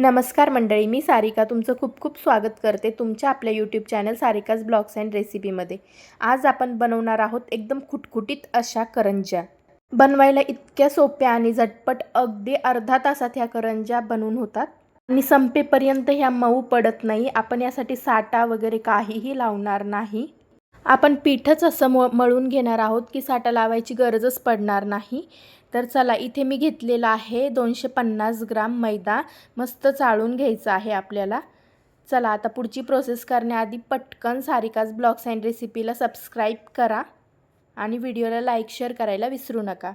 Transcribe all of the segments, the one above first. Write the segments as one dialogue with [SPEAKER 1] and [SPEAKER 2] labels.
[SPEAKER 1] नमस्कार मंडळी मी सारिका तुमचं खूप खूप स्वागत करते तुमच्या आपल्या YouTube channel Sarika's blogs and रेसिपीमध्ये आज आपण बनवणार आहोत एकदम खुटखुटीत अशा करंज्या. बनवायला इतक्या सोप्या आणि झटपट अगदी अर्धा तासात ह्या करंज्या बनवून होतात. आणि संपेपर्यंत ह्या मऊ पडत नाही आपण यासाठी साठा वगैरे काहीही लावणार नाही. आपण पीठच असं म मळून घेणार आहोत की साठा लावायची गरजच पडणार नाही. तर चला इथे मी घेतलेला आहे दोनशे पन्नास ग्राम मैदा. मस्त चाळून घ्यायचा आहे आपल्याला. चला आता पुढची प्रोसेस करण्याआधी पटकन सारिकाज ब्लॉग्स अँड रेसिपीला सबस्क्राईब करा आणि व्हिडिओला लाईक शेअर करायला विसरू नका.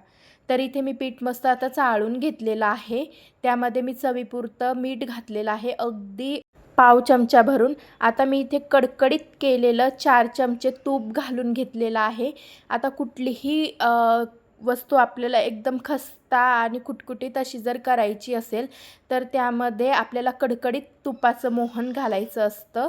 [SPEAKER 1] तर इथे मी पीठ मस्त आता चाळून घेतलेलं आहे. त्यामध्ये मी चवीपुरतं मीठ घातलेलं आहे अगदी पाव चमचा भरून. आता मी इथे कडकडीत केलेलं चार चमचे तूप घालून घेतलेलं आहे. आता कुठलीही वस्तू आपल्याला एकदम खस्ता आणि कुटकुटीत अशी जर करायची असेल तर त्यामध्ये आपल्याला कडकडीत तुपाचं मोहन घालायचं असतं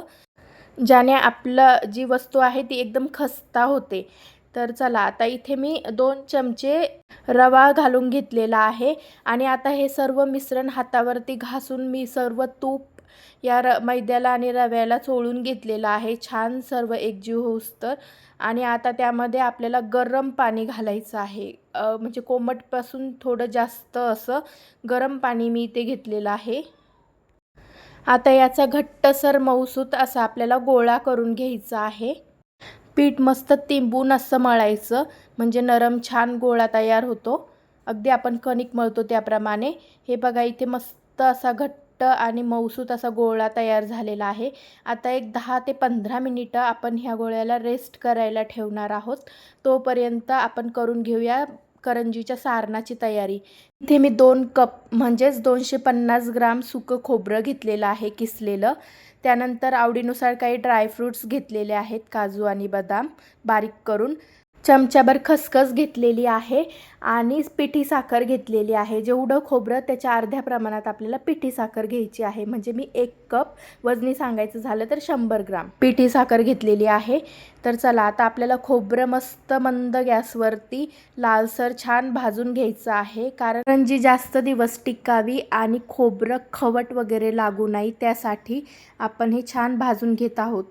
[SPEAKER 1] ज्याने आपलं जी वस्तू आहे ती एकदम खस्ता होते. तर चला आता इथे मी दोन चमचे रवा घालून घेतलेला आहे आणि आता हे सर्व मिश्रण हातावरती घासून मी सर्व तूप या र मैद्याला आणि रव्याला चोळून घेतलेलं आहे. छान सर्व एकजीव होस्तर तर. आणि आता त्यामध्ये आपल्याला गरम पाणी घालायचं आहे. म्हणजे कोमटपासून थोडं जास्त असं गरम पाणी मी इथे घेतलेलं आहे. आता याचा घट्टसर मऊसूत असा आपल्याला गोळा करून घ्यायचा आहे. पीठ मस्त तिंबून असं मळायचं. म्हणजे नरम छान गोळा तयार होतो. अगदी आपण कणिक मळतो त्याप्रमाणे. हे बघा इथे मस्त असा घट्ट आणि मऊसूत असा गोळा तयार झालेला आहे. आता एक दहा ते पंधरा मिनिटं आपण ह्या गोळ्याला रेस्ट करायला ठेवणार आहोत. तोपर्यंत आपण करून घेऊया करंजीच्या सारणाची तयारी. इथे मी दोन कप म्हणजेच दोनशे पन्नास ग्राम सुकं खोबरं घेतलेलं आहे किसलेलं. त्यानंतर आवडीनुसार काही ड्रायफ्रूट्स घेतलेले आहेत काजू आणि बदाम बारीक करून. चमच्याभर खसखस घेतलेली आहे. आणि पिठी साखर घेतलेली आहे. जेवढं खोबरं त्याच्या अर्ध्या प्रमाणात आपल्याला पिठी साखर घ्यायची आहे. म्हणजे मी एक कप वजनी सांगायचं झालं तर शंभर ग्राम पिठी साखर घेतलेली आहे. तर चला आता आपल्याला खोबरं मस्त मंद गॅसवरती लालसर छान भाजून घ्यायचं आहे. कारण जी जास्त दिवस टिकावी आणि खोबरं खवट वगैरे लागू नाही त्यासाठी आपण हे छान भाजून घेत आहोत.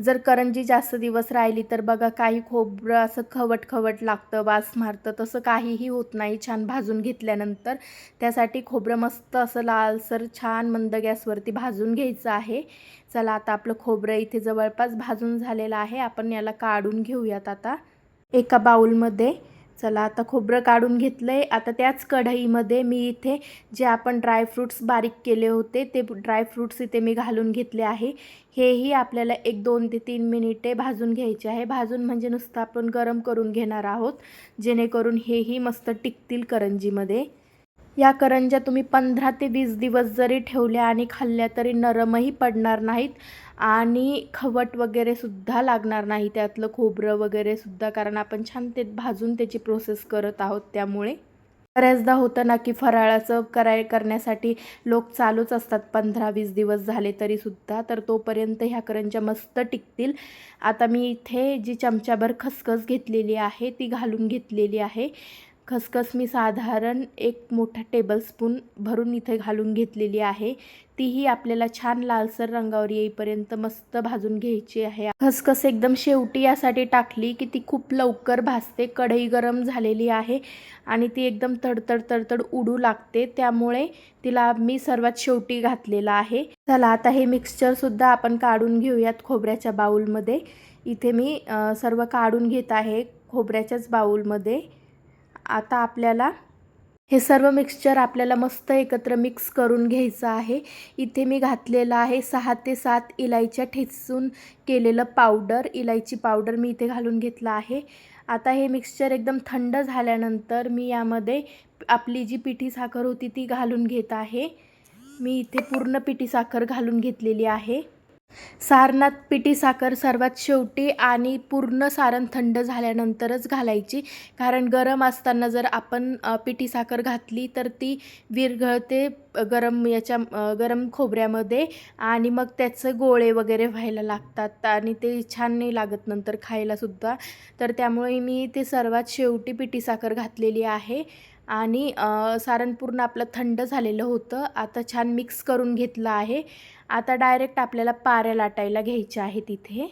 [SPEAKER 1] जर करंजी जास्त दिवस राहिली तर बघा काही खोबरं असं खवट खवट लागतं वास मारतं तसं काहीही होत नाही छान भाजून घेतल्यानंतर. त्यासाठी खोबरं मस्त असं लालसर छान मंद गॅसवरती भाजून घ्यायचं आहे. चला आता आपलं खोबरं इथे जवळपास भाजून झालेलं आहे. आपण याला काढून घेऊयात आता. एका बाऊलमध्ये चला आता खोबरं काढून घेतलं आहे आता त्याच कढईमध्ये मी इथे जे आपण ड्रायफ्रूट्स बारीक केले होते ते ड्रायफ्रूट्स इथे मी घालून घेतले आहे. हेही आपल्याला एक दोन ते तीन मिनिटे भाजून घ्यायचे आहे. भाजून म्हणजे नुसतं आपण गरम करून घेणार आहोत जेणेकरून हेही मस्त टिकतील करंजीमध्ये. या करंज्या तुम्ही पंधरा ते वीस दिवस जरी ठेवल्या आणि खाल्ल्या तरी नरमही पडणार नाहीत आणि खवट वगैरे सुद्धा लागणार नाही. त्यातलं खोबरं वगैरे सुद्धा कारण आपण छान ते भाजून त्याची प्रोसेस करत आहोत त्यामुळे. बऱ्याचदा होतं ना की फराळाचं कराय करण्यासाठी लोक चालूच असतात पंधरा वीस दिवस झाले तरीसुद्धा तर तोपर्यंत ह्या करंज्या मस्त टिकतील. आता मी इथे जी चमच्याभर खसखस घेतलेली आहे ती घालून घेतलेली आहे. खसखस मी साधारण एक मोठा टेबलस्पून भरून इथे घालून घेतलेली आहे. तीही आपल्याला छान लालसर रंगावर येईपर्यंत मस्त भाजून घ्यायची आहे. खसखस एकदम शेवटी यासाठी टाकली की ती खूप लवकर भाजते कढई गरम झालेली आहे आणि ती एकदम तडतड तडतड उडू लागते. त्यामुळे तिला मी सर्वात शेवटी घातलेला आहे. चला आता हे मिक्सचरसुद्धा आपण काढून घेऊयात खोबऱ्याच्या बाऊलमध्ये इथे मी सर्व काढून घेत आहे खोबऱ्याच्याच बाऊलमध्ये आता आपल्याला हे सर्व मिक्सचर आपल्याला मस्त एकत्र मिक्स करून घ्यायचं आहे. इथे मी घातलेलं आहे सहा ते सात इलायच्या ठेचून केलेलं पावडर इलायची पावडर मी इथे घालून घेतलं आहे. आता हे मिक्सचर एकदम थंड झाल्यानंतर मी यामध्ये आपली जी पिठी साखर होती ती घालून घेत आहे. मी इथे पूर्ण पिठी साखर घालून घेतलेली आहे. सारणात पिठी साखर सर्वात शेवटी आणि पूर्ण सारण थंड झाल्यानंतरच घालायची. कारण गरम असताना जर आपण पिठी साखर घातली तर ती विरघळते गरम याच्या गरम खोबऱ्यामध्ये आणि मग त्याचं गोळे वगैरे व्हायला लागतात आणि ते छान नाही लागत नंतर खायलासुद्धा तर त्यामुळे मी ते सर्वात शेवटी पिठी साखर घातलेली आहे. आणि सारण पूर्ण आपलं थंड झालेलं होतं. आता छान मिक्स करून घेतलं आहे. आता डायरेक्ट आपल्याला पाऱ्या लाटायला घ्यायच्या आहेत इथे.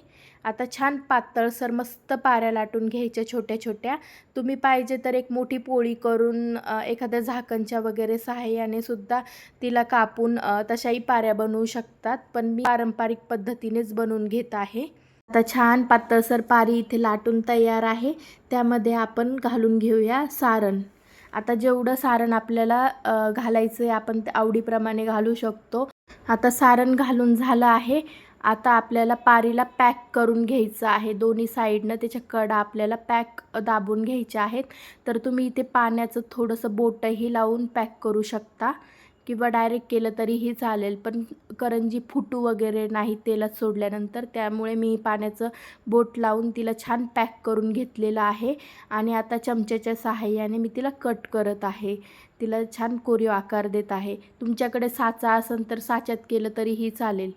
[SPEAKER 1] आता छान पातळसर मस्त पाऱ्या लाटून घ्यायच्या छोट्या छोट्या. तुम्ही पाहिजे तर एक मोठी पोळी करून एखाद्या झाकणच्या वगैरे सहाय्याने सुद्धा तिला कापून तशाही पाऱ्या बनवू शकतात. पण मी पारंपरिक पद्धतीनेच बनवून घेत आहे. आता छान पातळसर पारी इथे लाटून तयार आहे. त्यामध्ये आपण घालून घेऊया सारण. आता जेवढं सारण आपल्याला घालायचं आहे आपण ते आवडीप्रमाणे घालू शकतो. आता सारण घालून झालं आहे. आता आपल्याला पारीला पॅक करून घ्यायचं आहे. दोन्ही साईडनं त्याच्या कडा आपल्याला पॅक दाबून घ्यायच्या आहेत. तर तुम्ही इथे पाण्याचं थोडंसं बोटही लावून पॅक करू शकता. किंवा डायरेक्ट केलं तरीही चालेल. पण करंजी फुटू वगैरे नाही तेलात सोडल्यानंतर त्यामुळे मी पाण्याचं बोट लावून तिला छान पॅक करून घेतलेलं आहे. आणि आता चमच्याच्या सहाय्याने मी तिला कट करत आहे. तिला छान कोरीव आकार देत आहे. तुमच्याकडे साचा असेल तर साच्यात केलं तरीही चालेल.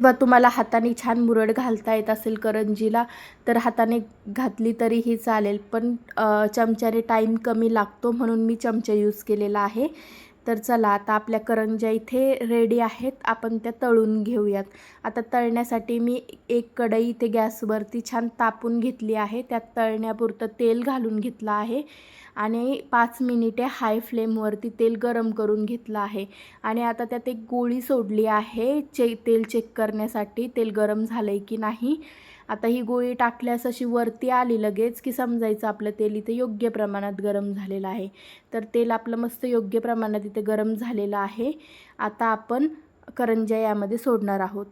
[SPEAKER 1] किंवा तुम्हाला हाताने छान मुरड घालता येत असेल करंजीला तर हाताने घातली तरीही चालेल. पण चमच्याने टाईम कमी लागतो म्हणून मी चमचा यूज केलेला आहे. तर चला आता आपल्या करंज्या इथे रेडी आहेत. आपण त्या तळून घेऊयात. आता तळण्यासाठी मी एक कढई इथे गॅसवरती छान तापून घेतली आहे. त्यात तळण्यापुरतं तेल घालून घेतलं आहे. आणि पाच मिनिटे हाय फ्लेमवरती तेल गरम करून घेतलं आहे. आणि आता त्यात एक गोळी सोडली आहे. चे तेल चेक करण्यासाठी. तेल गरम झालं आहे की नाही? आता ही गोळी टाकल्यास अशी वरती आली लगेच की समजायचं आपलं तेल इथे योग्य प्रमाणात गरम झालेलं आहे. तर तेल आपलं मस्त योग्य प्रमाणात इथे गरम झालेलं आहे. आता आपण करंज्या यामध्ये सोडणार आहोत.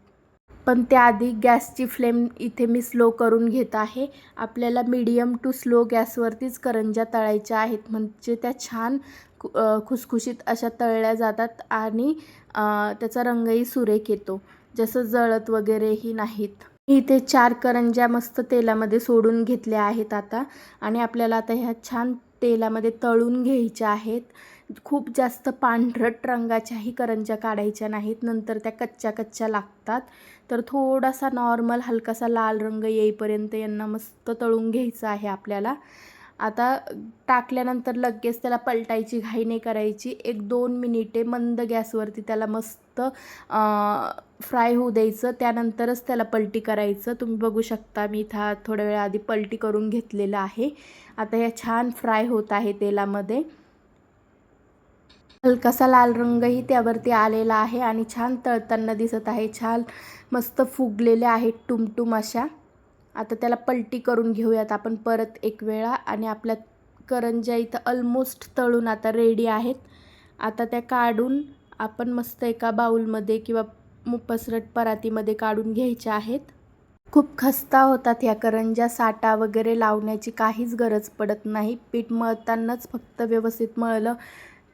[SPEAKER 1] पण त्याआधी गॅसची फ्लेम इथे मी स्लो करून घेत आहे. आपल्याला मीडियम टू स्लो गॅसवरतीच करंज्या तळायच्या आहेत. म्हणजे त्या छान खु- खुसखुशीत अशा तळल्या जातात आणि त्याचा रंगही सुरेख येतो. जसं जळत वगैरेही नाहीत. इथे चार करंज्या मस्त तेलामध्ये सोडून घेतल्या आहेत आता. आणि आपल्याला आता ह्या छान तेलामध्ये तळून घ्यायच्या आहेत. खूप जास्त पांढरट रंगाच्याही करंज्या काढायच्या नाहीत. नंतर त्या कच्च्या कच्च्या लागतात. तर थोडासा नॉर्मल हलकासा लाल रंग येईपर्यंत यांना मस्त तळून घ्यायचं आहे आपल्याला. आता टाकल्यानंतर लगेच त्याला पलटायची घाई नाही करायची. एक दोन मिनिटे मंद गॅसवरती त्याला मस्त फ्राय होऊ द्यायचं. त्यानंतरच त्याला पलटी करायचं. तुम्ही बघू शकता मी इथं थोड्या वेळा आधी पलटी करून घेतलेलं आहे. आता ह्या छान फ्राय होत आहे तेलामध्ये. हलकासा लाल रंगही त्यावरती आलेला आहे आणि छान तळताना दिसत आहे. छान मस्त फुगलेले आहेत टुमटुम अशा. आता त्याला पलटी करून घेऊयात आपण परत एक वेळा. आणि आपल्या करंज्या इथं ऑलमोस्ट तळून आता रेडी आहेत. आता त्या काढून आपण मस्त एका बाऊलमध्ये किंवा मु- पसरट परातीमध्ये काढून घ्यायच्या आहेत. खूप खस्ता होतात ह्या करंज्या साठा वगैरे लावण्याची काहीच गरज पडत नाही. पीठ मळतानाच फक्त व्यवस्थित मळलं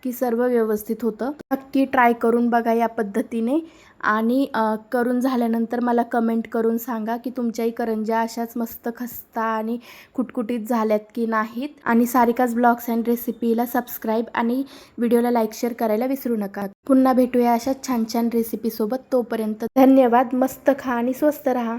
[SPEAKER 1] की सर्व व्यवस्थित होतं. नक्की ट्राय करून बघा या पद्धतीने. आणि करून झाल्यानंतर मला कमेंट करून सांगा की तुमच्याही करंज्या अशाच मस्त खस्ता आणि कुटकुटीत झाल्यात की नाहीत. आणि सारिकाज ब्लॉग्स अँड रेसिपीला सबस्क्राईब आणि व्हिडिओला लाईक शेअर करायला विसरू नका. पुन्हा भेटूया अशाच छान छान रेसिपीसोबत. तोपर्यंत धन्यवाद. मस्त खा आणि स्वस्त राहा.